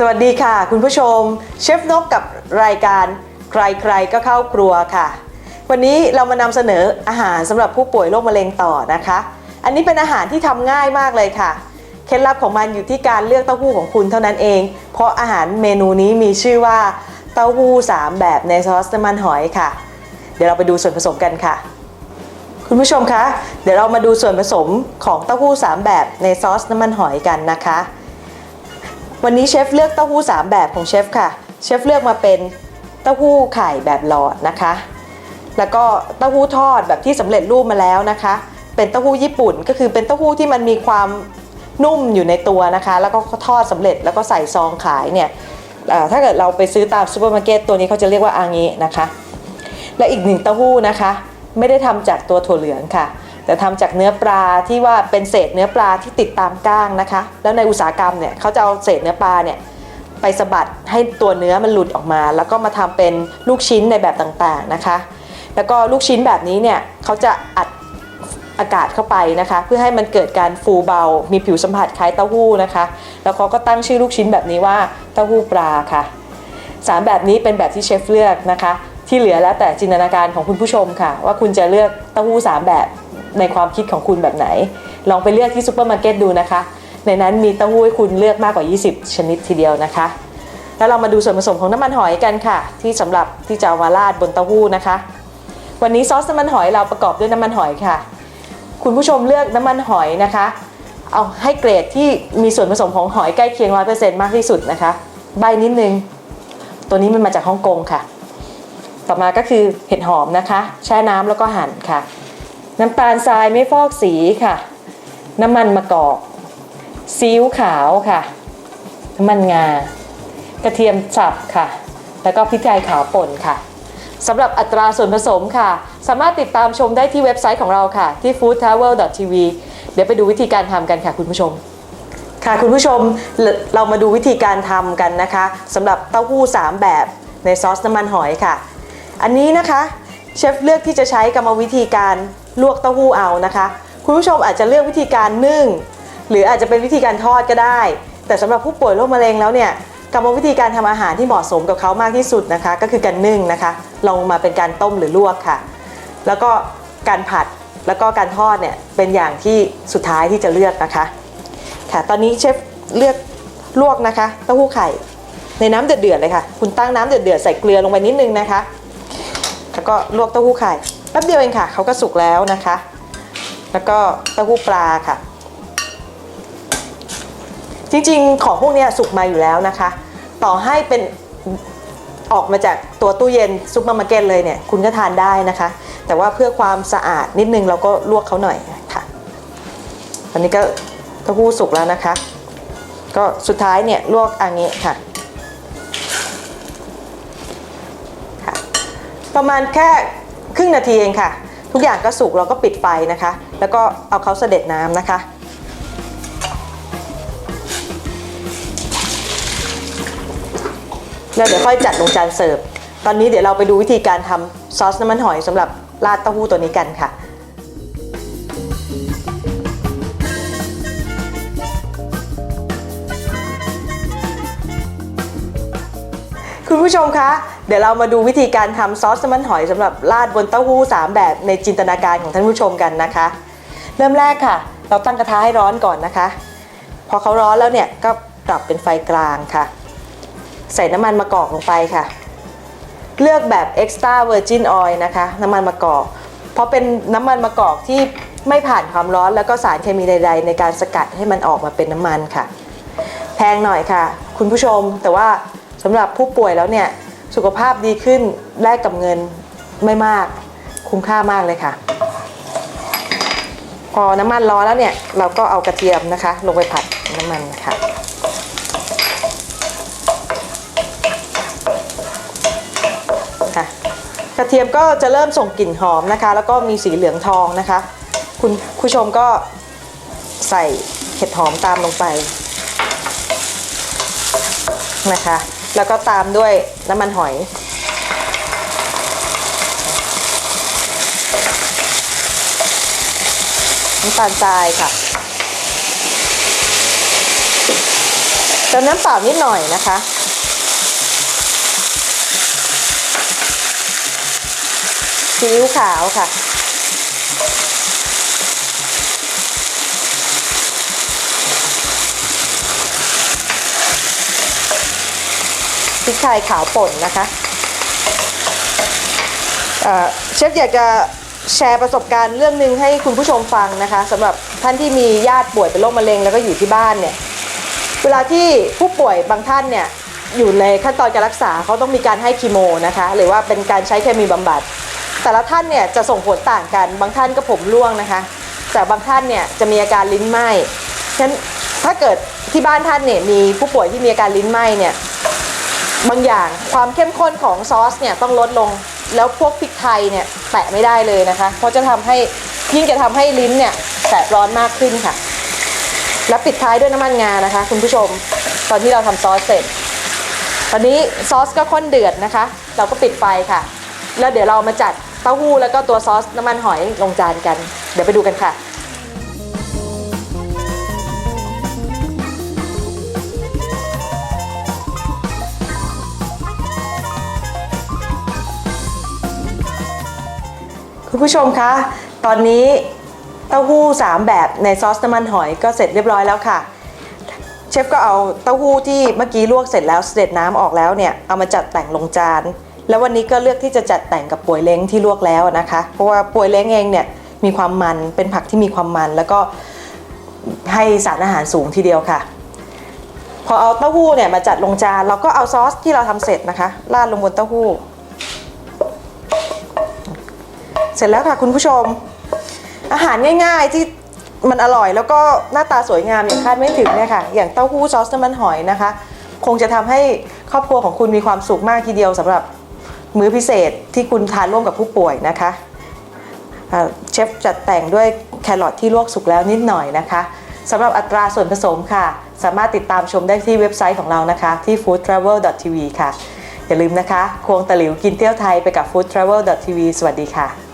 สวัสดีค่ะ คุณผู้ชม เชฟนกกับรายการใครๆก็เข้าครัวค่ะ วันนี้เรามานำเสนออาหารสำหรับผู้ป่วยโรคมะเร็งต่อนะคะ อันนี้เป็นอาหารที่ทำง่ายมากเลยค่ะ เคล็ดลับของมันอยู่ที่การเลือกเต้าหู้ของคุณเท่านั้นเอง เพราะอาหารเมนูนี้มีชื่อว่าเต้าหู้สามแบบในซอสน้ำมันหอยค่ะ เดี๋ยวเราไปดูส่วนผสมกันค่ะ คุณผู้ชมคะ เดี๋ยวเรามาดูส่วนผสมของเต้าหู้สามแบบในซอสน้ำมันหอยกันนะคะ วันนี้เชฟเลือกเต้าหู้ 3 แบบของเชฟค่ะ เชฟเลือกมาเป็นเต้าหู้ไข่แบบหลอดนะคะ แล้วก็เต้าหู้ทอดแบบที่สำเร็จรูปมาแล้วนะคะ เป็นเต้าหู้ญี่ปุ่นก็คือเป็นเต้าหู้ที่มันมีความนุ่มอยู่ในตัวนะคะ แล้วก็ทอดสำเร็จแล้วก็ใส่ซองขายเนี่ยถ้าเกิดเราไปซื้อตามซูเปอร์มาร์เก็ตตัวนี้เขาจะเรียกว่าอางินะคะ และอีกหนึ่งเต้าหู้นะคะ ไม่ได้ทำจากตัวถั่วเหลืองค่ะ แต่ทำจากเนื้อปลาที่ว่าเป็นเศษเนื้อปลาที่ติดตามก้างนะคะ แล้วในอุตสาหกรรมเนี่ยเขาจะเอาเศษเนื้อปลาเนี่ยไปสะบัดให้ตัวเนื้อมันหลุดออกมา แล้วก็มาทำเป็นลูกชิ้นในแบบต่างๆนะคะ แล้วก็ลูกชิ้นแบบนี้เนี่ยเขาจะอัดอากาศเข้าไปนะคะ เพื่อให้มันเกิดการฟูเบา มีผิวสัมผัสคล้ายเต้าหู้นะคะ แล้วเขาก็ตั้งชื่อลูกชิ้นแบบนี้ว่าเต้าหู้ปลาค่ะสามแบบนี้เป็นแบบที่เชฟเลือกนะคะ ที่เหลือแล้วแต่จินตนาการของคุณผู้ชมค่ะ ว่าคุณจะเลือกเต้าหู้สามแบบ ในความคิดของคุณแบบไหน ลองไปเลือกที่ซูเปอร์มาร์เก็ตดูนะคะ ในนั้นมีเต้าหู้ให้คุณเลือกมากกว่า 20 ชนิดทีเดียวนะคะ แล้วเรามาดูส่วนผสมของน้ำมันหอยกันค่ะ ที่สำหรับที่จะามาราดบนเต้าหู้นะคะ วันนี้ซอสน้ำมันหอยเราประกอบด้วยน้ำมันหอยค่ะ คุณผู้ชมเลือกน้ำมันหอยนะคะ เอาให้เกรดที่มีส่วนผสมของหอยใกล้เคียง100%มากที่สุดนะคะ ใบนิดนึง ตัวนี้มันมาจากฮ่องกงค่ะต่อมาก็คือเห็ดหอมนะคะ แช่น้ำแล้วก็หั่นค่ะ น้ำตาลทรายไม่ฟอกสีค่ะ น้ำมันมะกอกซีอิ๊วขาวค่ะ น้ำมันงา กระเทียมสับค่ะ แล้วก็พริกไทยขาวป่นค่ะสำหรับอัตราส่วนผสมค่ะ สามารถติดตามชมได้ที่เว็บไซต์ของเราค่ะ ที่ foodtravel.tv เดี๋ยวไปดูวิธีการทำกันค่ะคุณผู้ชม ค่ะคุณผู้ชมเรามาดูวิธีการทำกันนะคะสำหรับเต้าหู้ 3 แบบในซอสน้ำมันหอยค่ะ อันนี้นะคะเชฟเลือกที่จะใช้กรรมวิธีการ ลวกเต้าหู้เอานะคะ คุณผู้ชมอาจจะเลือกวิธีการนึ่ง หรืออาจจะเป็นวิธีการทอดก็ได้ แต่สำหรับผู้ป่วยโรคมะเร็งแล้วเนี่ยกรรมวิธีการทำอาหารที่เหมาะสมกับเขามากที่สุดนะคะ ก็คือการนึ่งนะคะ ลงมาเป็นการต้มหรือลวกค่ะ แล้วก็การผัดแล้วก็การทอดเนี่ยเป็นอย่างที่สุดท้ายที่จะเลือกนะคะ ค่ะตอนนี้เชฟเลือกลวกนะคะเต้าหู้ไข่ ในน้ำเดือดๆเลยค่ะ คุณตั้งน้ำเดือดๆใส่เกลือลงไปนิดนึงนะคะ แล้วก็ลวกเต้าหู้ไข่ ป๊บเดียวเองค่ะเขาก็สุกแล้วนะคะ แล้วก็เต้าหู้ปลาค่ะ จริงๆ ของพวกนี้สุกมาอยู่แล้วนะคะ ต่อให้เป็นออกมาจากตัวตู้เย็นซุปเปอร์มาร์เก็ตเลยเนี่ยคุณก็ทานได้นะคะ แต่ว่าเพื่อความสะอาดนิดนึงเราก็ลวกเขาหน่อยค่ะตอนนี้ก็เต้าหู้สุกแล้วนะคะ ก็สุดท้ายเนี่ยลวกอันนี้ค่ะค่ะ ประมาณแค่ ครึ่งนาทีเองค่ะ ทุกอย่างก็สุกเราก็ปิดไฟนะคะ แล้วก็เอาเขาเสด็จน้ำนะคะ แล้วเดี๋ยวค่อยจัดลงจานเสิร์ฟ ตอนนี้เดี๋ยวเราไปดูวิธีการทำซอสน้ำมันหอยสำหรับราดเต้าหู้ตัวนี้กันค่ะ คุณผู้ชมคะ เดี๋ยวเรามาดูวิธีการทำซอสน้ำมันหอยสำหรับราดบนเต้าหู้ 3 แบบในจินตนาการของท่านผู้ชมกันนะคะ เริ่มแรกค่ะ เราตั้งกระทะให้ร้อนก่อนนะคะ พอเขาร้อนแล้วเนี่ยก็ปรับเป็นไฟกลางค่ะ ใส่น้ำมันมะกอกลงไปค่ะ เลือกแบบ extra virgin oil นะคะ น้ำมันมะกอก เพราะเป็นน้ำมันมะกอกที่ไม่ผ่านความร้อนแล้วก็สารเคมีใด ๆ ในการสกัดให้มันออกมาเป็นน้ำมันค่ะ แพงหน่อยค่ะ คุณผู้ชมแต่ว่า สำหรับผู้ป่วยแล้วเนี่ยสุขภาพดีขึ้นแลกกับเงินไม่มาก คุ้มค่ามากเลยค่ะ พอน้ำมันร้อนแล้วเนี่ยเราก็เอากระเทียมนะคะ ลงไปผัดน้ำมันค่ะค่ะกระเทียมก็จะเริ่มส่งกลิ่นหอมนะคะ แล้วก็มีสีเหลืองทองนะคะ คุณผู้ชมก็ใส่เห็ดหอมตามลงไปนะคะ แล้วก็ตามด้วยน้ำมันหอย น้ำตาลทรายค่ะเติมน้ำเปล่านิดหน่อยนะคะซีอิ๊วขาวค่ะ พริกไทยขาวป่นนะคะเอ่อเชฟอยากจะแชร์ประสบการณ์เรื่องหนึ่งให้คุณผู้ชมฟังนะคะสำหรับท่านที่มีญาติป่วยเป็นโรคมะเร็งแล้วก็อยู่ที่บ้านเนี่ยเวลาที่ผู้ป่วยบางท่านเนี่ยอยู่ในขั้นตอนการรักษาเขาต้องมีการให้คีโมนะคะหรือว่าเป็นการใช้เคมีบำบัด แต่ละท่านเนี่ยจะส่งผลต่างกัน บางท่านก็ผมร่วงนะคะ แต่บางท่านเนี่ยจะมีอาการลิ้นไหม้ฉะนั้นถ้าเกิดที่บ้านท่านเนี่ยมีผู้ป่วยที่มีอาการลิ้นไหม้เนี่ย บางอย่างความเข้มข้นของซอสเนี่ยต้องลดลง แล้วพวกพริกไทยเนี่ยแตะไม่ได้เลยนะคะ เพราะจะทำให้ยิ่งจะทำให้ลิ้นเนี่ยแสบร้อนมากขึ้นค่ะ แล้วปิดท้ายด้วยน้ำมันงานะคะ คุณผู้ชม ตอนที่เราทำซอสเสร็จ ตอนนี้ซอสก็ข้นเดือดนะคะ เราก็ปิดไฟค่ะ แล้วเดี๋ยวเรามาจัดเต้าหู้แล้วก็ตัวซอสน้ำมันหอยลงจานกัน เดี๋ยวไปดูกันค่ะ คุณผู้ชมคะ ตอนนี้เต้าหู้ 3 แบบในซอสน้ำมันหอยก็เสร็จเรียบร้อยแล้วค่ะ เชฟก็เอาเต้าหู้ที่เมื่อกี้ลวกเสร็จแล้วเสด็จน้ำออกแล้วเนี่ยเอามาจัดแต่งลงจาน แล้ววันนี้ก็เลือกที่จะจัดแต่งกับป่วยเล้งที่ลวกแล้วนะคะ เพราะว่าป่วยเล้งเองเนี่ยมีความมันเป็นผักที่มีความมันแล้วก็ให้สารอาหารสูงทีเดียวค่ะ พอเอาเต้าหู้เนี่ยมาจัดลงจานเราก็เอาซอสที่เราทำเสร็จนะคะราดลงบนเต้าหู้ เสร็จแล้วค่ะคุณผู้ชม อาหารง่าย ๆที่มันอร่อยแล้วก็หน้าตาสวยงามอย่างคาดไม่ถึงเนี่ยค่ะ อย่างเต้าหู้ซอสน้ำมันหอยนะคะ คงจะทำให้ครอบครัวของคุณมีความสุขมากทีเดียวสำหรับมื้อพิเศษที่คุณทานร่วมกับผู้ป่วยนะคะเชฟจัดแต่งด้วยแครอทที่ลวกสุกแล้วนิดหน่อยนะคะสำหรับอัตราส่วนผสมค่ะ สามารถติดตามชมได้ที่เว็บไซต์ของเรานะคะ ที่ foodtravel.tv ค่ะ อย่าลืมนะคะ ควงตะหลิวกินเที่ยวไทยไปกับ foodtravel.tv สวัสดีค่ะ